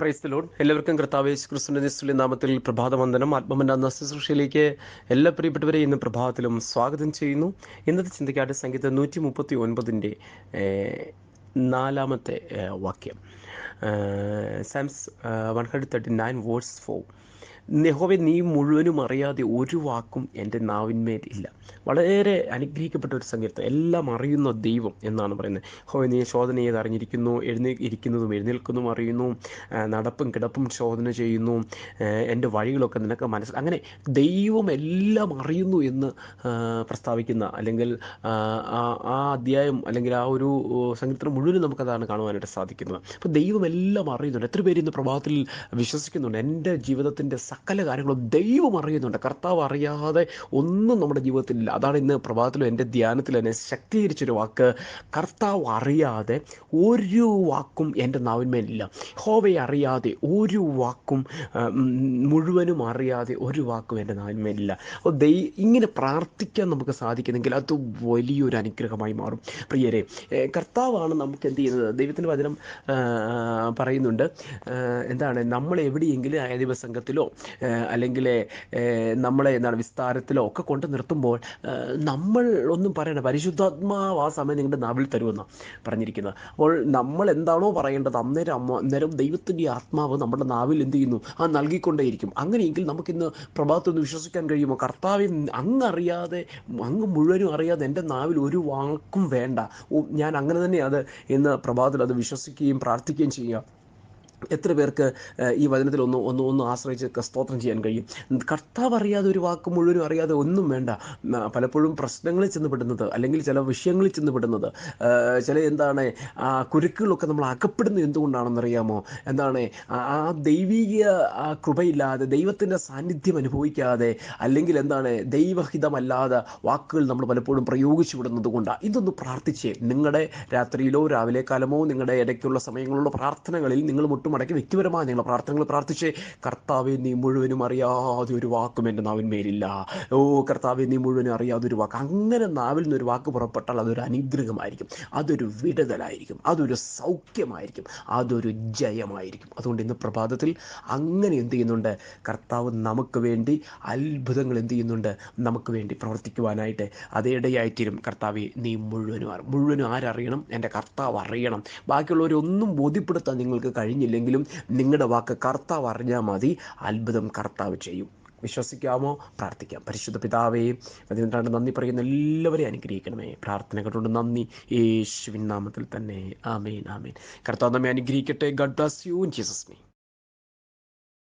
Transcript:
Price load എല്ലാവർക്കും കർത്താവേശ് ക്രിസ്തുവിന്റെ നിസ്തുല്യ നാമത്തിൽ പ്രഭാതവന്ദനം. ആത്മമന്റെ അന്ന ശുശ്രൂഷയിലേക്ക് എല്ലാ പ്രിയപ്പെട്ടവരെ ഇന്ന് പ്രഭാതത്തിലും സ്വാഗതം ചെയ്യുന്നു. ഇന്നത്തെ ചിന്തയ്ക്കായിട്ട് സംഗീത നൂറ്റി മുപ്പത്തി ഒൻപതിന്റെ നാലാമത്തെ വാക്യം. Psalms one hundred thirty nine verse four യഹോവെ നീ മുഴുവനും അറിയാതെ ഒരു വാക്കും എന്റെ നാവിന്മേൽ ഇല്ല. വളരെ അനുഗ്രഹിക്കപ്പെട്ട ഒരു സങ്കീർത്തം എല്ലാം അറിയുന്ന ദൈവം എന്നാണ് പറയുന്നത്. ഹോവെ നീ ശോധന ചെയ്ത് അറിഞ്ഞിരിക്കുന്നു? എഴുന്നേ ഇരിക്കുന്നതും എഴുന്നേൽക്കുന്നതും അറിയുന്നു. നടപ്പും കിടപ്പും ശോധന ചെയ്യുന്നു. എന്റെ വഴികളൊക്കെ നിനക്ക് മനസ്സിൽ അങ്ങനെ ദൈവം എല്ലാം അറിയുന്നു എന്ന് പ്രസ്താവിക്കുന്ന അല്ലെങ്കിൽ ആ, അധ്യായം അല്ലെങ്കിൽ ആ ഒരു സംഗീതം മുഴുവനും നമുക്കതാണ് കാണുവാനായിട്ട് സാധിക്കുന്നത്. അപ്പോൾ ദൈവം എല്ലാം അറിയുന്നുണ്ട്. എത്ര പേര് ഇന്ന് പ്രഭാതത്തിൽ വിശ്വസിക്കുന്നുണ്ട്. എന്റെ ജീവിതത്തിന്റെ സകല കാര്യങ്ങളും ദൈവം അറിയുന്നുണ്ട്. കർത്താവ് അറിയാതെ ഒന്നും നമ്മുടെ ജീവിതത്തിലില്ല അതാണ് ഇന്ന് പ്രഭാതത്തിലും എന്റെ ധ്യാനത്തിൽ എന്നെ ശക്തീകരിച്ചൊരു വാക്ക്. കർത്താവ് അറിയാതെ ഒരു വാക്കും എന്റെ നാവിന്മേലില്ല. ഹോവയെ അറിയാതെ ഒരു വാക്കും മുഴുവനും അറിയാതെ ഒരു വാക്കും എന്റെ നാവിന്മേലില്ല. അപ്പോൾ ദൈ ഇങ്ങനെ പ്രാർത്ഥിക്കാൻ നമുക്ക് സാധിക്കുന്നെങ്കിൽ അത് വലിയൊരു അനുഗ്രഹമായി മാറും. പ്രിയരെ കർത്താവാണ് നമുക്ക് എന്ത് ചെയ്യുന്നത്? ദൈവത്തിന്റെ വചനം പറയുന്നുണ്ട്. എന്താണ്? നമ്മൾ എവിടെയെങ്കിലും ആയ സംഘത്തിലോ അല്ലെങ്കിൽ നമ്മളെ എന്താണ് വിസ്താരത്തിലോ ഒക്കെ കൊണ്ട് നിർത്തുമ്പോൾ നമ്മൾ ഒന്നും പറയണ്ട പരിശുദ്ധാത്മാവ് ആ സമയം നിങ്ങളുടെ നാവിൽ തരുമെന്നാണ് പറഞ്ഞിരിക്കുന്നത്. അപ്പോൾ നമ്മൾ എന്താണോ പറയേണ്ടത് അന്നേരം അമ്മ അന്നേരം ദൈവത്തിന്റെ ആത്മാവ് നമ്മുടെ നാവിൽ എന്ത് ചെയ്യുന്നു? ആ നൽകിക്കൊണ്ടേയിരിക്കും. അങ്ങനെയെങ്കിൽ നമുക്കിന്ന് പ്രഭാതത്തൊന്ന് വിശ്വസിക്കാൻ കഴിയുമോ? കർത്താവ് അങ്ങ് അറിയാതെ അങ്ങ് മുഴുവനും അറിയാതെ എന്റെ നാവിൽ ഒരു വാക്കും വേണ്ട. ഞാൻ അങ്ങനെ തന്നെ അത് ഇന്ന് പ്രഭാതത്തിൽ അത് വിശ്വസിക്കുകയും പ്രാർത്ഥിക്കുകയും ചെയ്യുക. എത്ര പേർക്ക് ഈ വചനത്തിൽ ഒന്ന് ഒന്ന് ഒന്ന് ആശ്രയിച്ച് സ്തോത്രം ചെയ്യാൻ കഴിയും? കർത്താവ് അറിയാതെ ഒരു വാക്ക് മുഴുവനും അറിയാതെ ഒന്നും വേണ്ട. പലപ്പോഴും പ്രശ്നങ്ങളിൽ ചെന്ന് പെടുന്നത് അല്ലെങ്കിൽ ചില വിഷയങ്ങളിൽ ചെന്ന് പെടുന്നത് ചില എന്താണ് ആ കുരുക്കുകളൊക്കെ നമ്മൾ അകപ്പെടുന്നത് എന്തുകൊണ്ടാണെന്നറിയാമോ എന്താണ് ആ ദൈവീക കൃപയില്ലാതെ ദൈവത്തിന്റെ സാന്നിധ്യം അനുഭവിക്കാതെ അല്ലെങ്കിൽ എന്താണ് ദൈവഹിതമല്ലാതെ വാക്കുകൾ നമ്മൾ പലപ്പോഴും പ്രയോഗിച്ചു വിടുന്നത് കൊണ്ടാണ് ഇതൊന്ന് പ്രാർത്ഥിച്ചേ. നിങ്ങളുടെ രാത്രിയിലോ രാവിലെ കാലമോ നിങ്ങളുടെ ഇടയ്ക്കുള്ള സമയങ്ങളിലുള്ള പ്രാർത്ഥനകളിൽ നിങ്ങൾ മുട്ടുമടക്കി വ്യക്തിപരമായ നിങ്ങൾ പ്രാർത്ഥനകൾ പ്രാർത്ഥിച്ച്. കർത്താവെ നീ മുഴുവനും അറിയാതെ ഒരു വാക്കും എന്റെ നാവിന്മേലില്ല. ഓ കർത്താവെ നീ മുഴുവനും അറിയാതെ ഒരു വാക്ക്. അങ്ങനെ നാവിൽ നിന്ന് ഒരു വാക്ക് പുറപ്പെട്ടാൽ അതൊരു അനുഗ്രഹമായിരിക്കും. അതൊരു വിടുതലായിരിക്കും. അതൊരു സൗഖ്യമായിരിക്കും. അതൊരു ജയമായിരിക്കും. അതുകൊണ്ട് ഇന്ന് പ്രഭാതത്തിൽ അങ്ങനെ എന്ത് ചെയ്യുന്നുണ്ട്? കർത്താവ് നമുക്ക് വേണ്ടി അത്ഭുതങ്ങൾ എന്ത് ചെയ്യുന്നുണ്ട്? നമുക്ക് വേണ്ടി പ്രവർത്തിക്കുവാനായിട്ട് അതേടയായിത്തീരും കർത്താവെ നീ മുഴുവനും മുഴുവനും ആരറിയണം? എന്റെ കർത്താവ് അറിയണം. ബാക്കിയുള്ളവരൊന്നും ബോധ്യപ്പെടുത്താൻ നിങ്ങൾക്ക് കഴിഞ്ഞില്ലെങ്കിലും നിങ്ങളുടെ വാക്ക് കർത്താവ് അറിഞ്ഞാൽ മതി. അത്ഭുതം കർത്താവ് ചെയ്യും. വിശ്വസിക്കാമോ? പ്രാർത്ഥിക്കാം. പരിശുദ്ധ പിതാവേ അതിനെന്താണ് നന്ദി പറയുന്ന എല്ലാവരെയും അനുഗ്രഹിക്കണമേ. പ്രാർത്ഥനകളോട് നന്ദി. യേശുവിൻ നാമത്തിൽ തന്നെ. ആമേൻ ആമേൻ. കർത്താവ് നമ്മെ അനുഗ്രഹിക്കട്ടെ. God bless you Jesus me